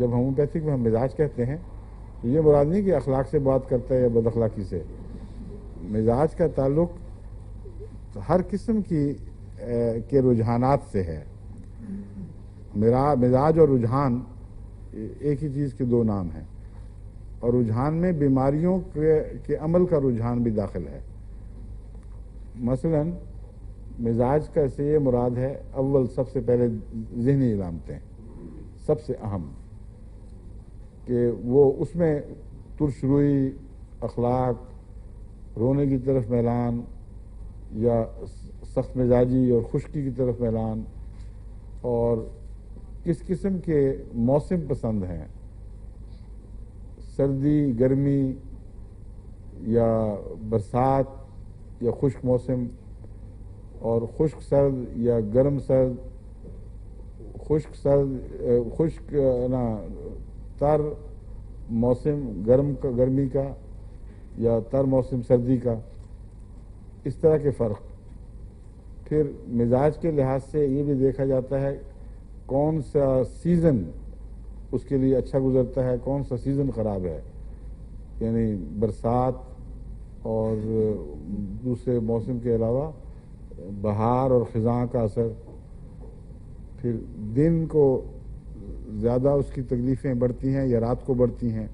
जब होम्योपैथिक में हम मिजाज कहते हैं तो ये मुराद नहीं कि अखलाक से बात करता है या बदअखलाकी से। मिजाज का ताल्लुक हर किस्म की ए, के रुझानात से है। मेरा मिजाज और रुझान एक ही चीज़ के दो नाम हैं। और रुझान में बीमारियों के, के अमल का रुझान भी दाखिल है। मसलन मिजाज का से ये मुराद है अव्वल सबसे पहले जहनी इलामतें सबसे अहम। कि वो उसमें तुरशरुई अखलाक, रोने की तरफ़ मैलान या सख्त मिजाजी और खुशकी की तरफ़ मैलान और किस किस्म के मौसम पसंद हैं? सर्दी, गर्मी या बरसात या खुश्क मौसम और खुश्क सर्द या गर्म सर्द, खुश्क सर्द, खुश्क, ना तर मौसम गर्म का, गर्मी का या तर मौसम सर्दी का, इस तरह के फ़र्क। फिर मिजाज के लिहाज से ये भी देखा जाता है कौन सा सीज़न उसके लिए अच्छा गुजरता है, कौन सा सीज़न ख़राब है। यानी बरसात और दूसरे मौसम के अलावा बहार और ख़ज़ा का असर। फिर दिन को ज़्यादा उसकी तकलीफ़ें बढ़ती हैं या रात को बढ़ती हैं,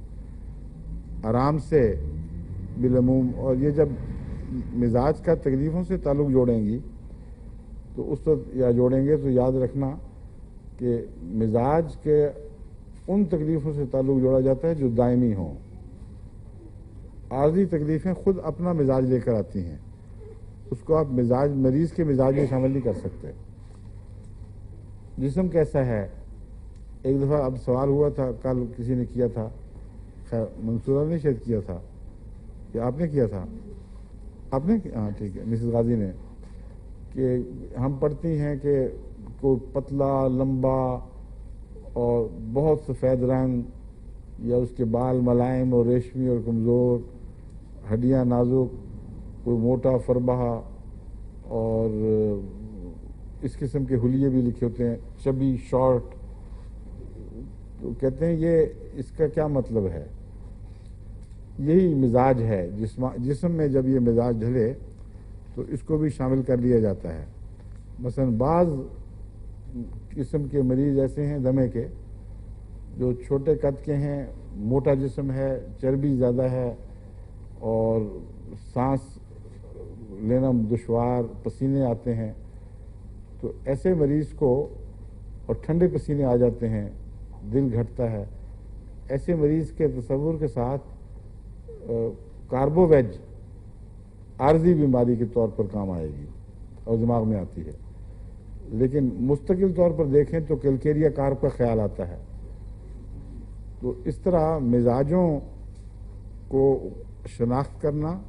आराम से बिलमूम, और ये जब मिजाज का तकलीफ़ों से ताल्लुक़ जोड़ेंगी तो उस वक्त तो या जोड़ेंगे तो याद रखना कि मिजाज के उन तकलीफ़ों से ताल्लुक़ जोड़ा जाता है जो दायमी हों। आर्जी तकलीफ़ें खुद अपना मिजाज लेकर आती हैं। उसको आप मिजाज, मरीज़ के मिजाज में शामिल नहीं कर सकते। जिसम कैसा है? एक दफ़ा अब सवाल हुआ था, कल किसी ने किया था? खैर, मंसूरा ने शायद किया था। या आपने किया था? आपने हाँ ठीक है, मिसेस गाजी ने। कि हम पढ़ती हैं कि कोई पतला, लंबा और बहुत सफ़ेद रंग, या उसके बाल मलायम और रेशमी और कमज़ोर, हड्डियाँ नाजुक, कोई मोटा फरबहा और इस किस्म के हुलिये भी लिखे होते हैं, चबी, शॉर्ट तो कहते हैं ये इसका क्या मतलब है? यही मिजाज है। जिसम जिसम में जब ये मिजाज ढले तो इसको भी शामिल कर लिया जाता है। मसलन बाज़ किस्म के मरीज़ ऐसे हैं दमे के, जो छोटे कद के हैं, मोटा जिस्म है, चर्बी ज़्यादा है, और सांस लेना दुशवार, पसीने आते हैं। तो ऐसे मरीज़ को, और ठंडे पसीने आ जाते हैं दिल घटता है। ऐसे मरीज़ के तस्वुर के साथ कार्बोवेज, आर्जी बीमारी के तौर पर काम आएगी और दिमाग में आती है। लेकिन मुस्तकिल तौर पर देखें तो कैलकेरिया कार्ब का ख्याल आता है। तो इस तरह मिजाजों को शनाख्त करना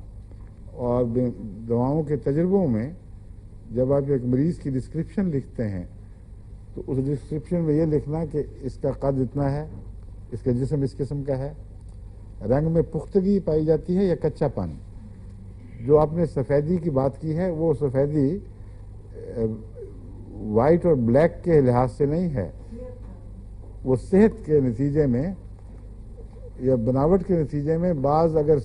और दवाओं के तजर्बों में जब आप एक मरीज़ की डिस्क्रिप्शन लिखते हैं तो उस डिस्क्रिप्शन में ये लिखना कि इसका कद इतना है, इसका जिसम इस किस्म का है। रंग में पुख्तगी पाई जाती है या कच्चापन? जो आपने सफ़ेदी की बात की है, वो सफ़ेदी वाइट और ब्लैक के लिहाज से नहीं है। वो सेहत के नतीजे में या बनावट के नतीजे में बाज़ अगर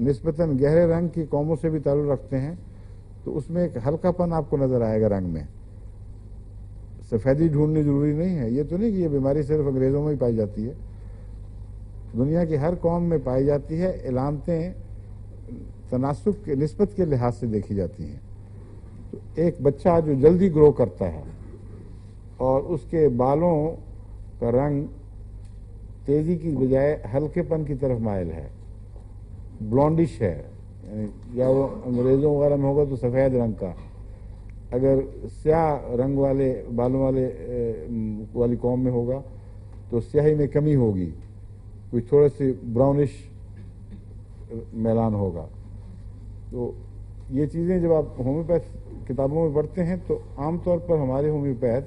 नस्बता गहरे रंग की कौमों से भी ताल्लुक़ रखते हैं तो उसमें एक हल्कापन आपको नज़र आएगा रंग में। सफ़ेदी ढूंढनी ज़रूरी नहीं है। ये तो नहीं कि ये बीमारी सिर्फ़ अंग्रेज़ों में ही पाई जाती है। दुनिया की हर कौम में पाई जाती है इलामतें तनासब के, नस्बत के लिहाज से देखी जाती हैं। तो एक बच्चा जो जल्दी ग्रो करता है और उसके बालों का रंग तेज़ी की बजाय हल्केपन की तरफ़ मायल है ब्लॉन्डिश है या वो अंग्रेज़ों वगैरह में होगा तो सफ़ेद रंग का। अगर स्याह रंग वाले, बालों वाले वाली कौम में होगा तो स्याही में कमी होगी। कोई थोड़े से ब्राउनिश मैलान होगा। तो ये चीज़ें जब आप होम्योपैथ किताबों में पढ़ते हैं तो आमतौर पर हमारे होम्योपैथ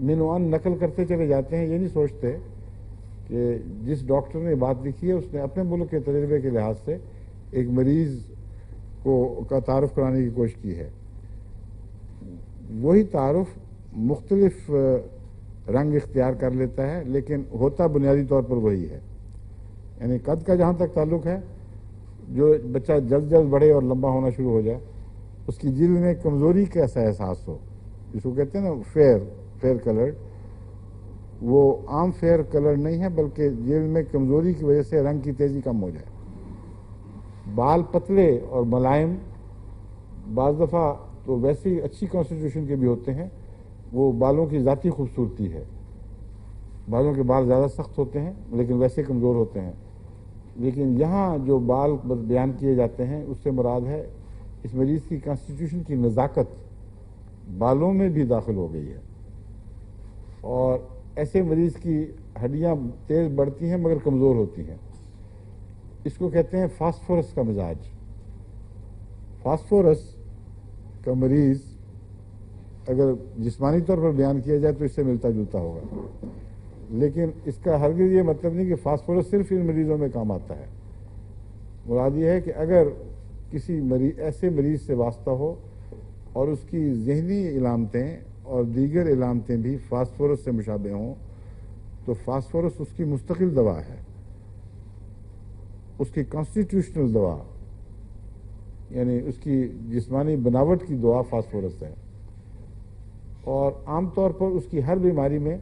मिनवान नकल करते चले जाते हैं, ये नहीं सोचते कि जिस डॉक्टर ने बात लिखी है, उसने अपने मुल्क के तजर्बे के लिहाज से एक मरीज़ को का तारफ़ कराने की कोशिश की है। वही तारफ़ मुख्तलफ रंग इख्तियार कर लेता है, लेकिन होता बुनियादी तौर पर वही है। यानी कद का जहाँ तक ताल्लुक है, जो बच्चा जल्द जल्द बढ़े और लंबा होना शुरू हो जाए, उसकी जिल में कमज़ोरी का ऐसा एहसास हो। जिसको कहते हैं ना, फेयर फेयर कलर। वो आम फेयर कलर नहीं है, बल्कि जिल में कमज़ोरी की वजह से रंग की तेज़ी कम हो जाए। बाल पतले और मुलायम, बाज़ दफ़ा तो वैसे ही अच्छी कॉन्स्टिट्यूशन के भी होते हैं। वो बालों की ज़ाती खूबसूरती है। बालों के बाल ज़्यादा सख्त होते हैं, लेकिन वैसे कमज़ोर होते हैं। लेकिन यहाँ जो बाल बयान किए जाते हैं, उससे मुराद है, इस मरीज़ की कॉन्स्टिट्यूशन की नज़ाकत बालों में भी दाखिल हो गई है। और ऐसे मरीज़ की हड्डियाँ तेज़ बढ़ती हैं, मगर कमज़ोर होती हैं। इसको कहते हैं फास्फोरस का मिजाज। फास्फोरस का मरीज़ अगर जिस्मानी तौर पर बयान किया जाए तो इससे मिलता जुलता होगा। लेकिन इसका हरगिज ये मतलब नहीं कि फास्फोरस सिर्फ़ इन मरीजों में काम आता है। मुराद ये है कि अगर किसी मरीज़ ऐसे मरीज़ से वास्ता हो और उसकी जहनी इलामतें और दीगर इलामतें भी फास्फोरस से मुशाबे हों तो फास्फोरस उसकी मुस्तकिल दवा है। उसकी कॉन्स्टिट्यूशनल दवा यानी उसकी जिस्मानी बनावट की दुआ फास्फोरस है। और आमतौर पर उसकी हर बीमारी में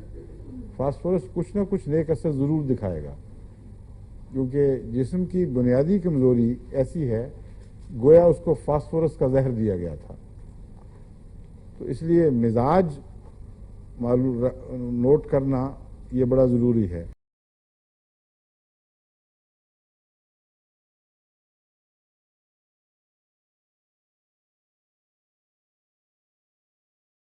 फास्फोरस कुछ ना कुछ नेक असर ज़रूर दिखाएगा। क्योंकि जिस्म की बुनियादी कमज़ोरी ऐसी है, गोया उसको फास्फोरस का जहर दिया गया था। तो इसलिए मिजाज मालूम नोट करना ये बड़ा ज़रूरी है।